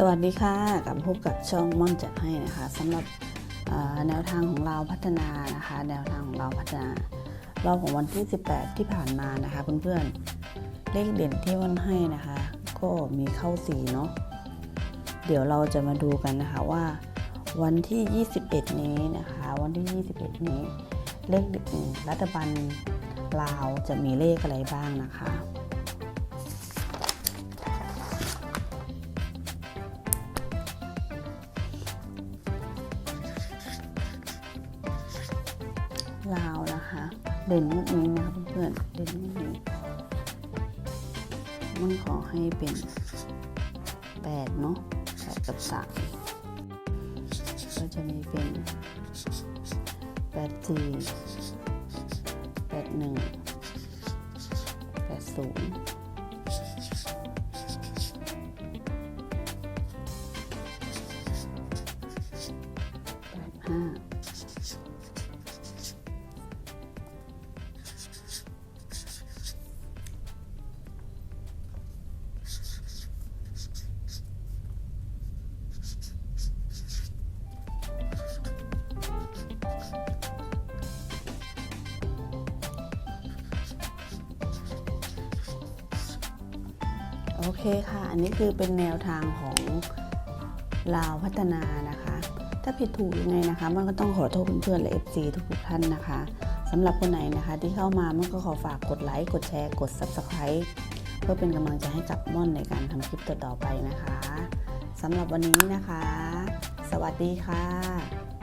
สวัสดีค่ะกลับพบกับช่องม่อนจัดให้นะคะสำหรับแนวทางของเราพัฒนานะคะ แนวทางของเราพัฒนา รอบของวันที่ 18 ที่ผ่านมานะคะเพื่อนๆเลขเด่นที่ม่อนให้นะคะ ก็มีเข้าสีเนาะเดี๋ยวเราจะมาดูกันนะคะว่า วันที่ 21 นี้นะคะ วันที่ 21 นี้ เลขรัฐบาลลาวจะมีเลขอะไรบ้างนะคะ ลาวนะคะ เด่นมุกนี้นะคะเพื่อนๆเด่นมุกนี้มันขอให้เป็นแปดเนาะแปดกับสามก็จะมีเป็นแปดสี่แปดหนึ่งแปดศูนย์แปดห้า โอเคค่ะ อันนี้คือเป็นแนวทางของลาวพัฒนานะคะ ถ้าผิดถูกยังไงนะคะ มันก็ต้องขอโทษเพื่อนๆและ FC ทุกๆท่านนะคะสำหรับคนไหนนะคะที่เข้ามามันก็ขอฝากกดไลค์ กดแชร์ กด Subscribe เพื่อเป็นกำลังใจให้กับม่อนในการทำคลิปต่อๆไปนะคะสำหรับวันนี้นะคะ สวัสดีค่ะ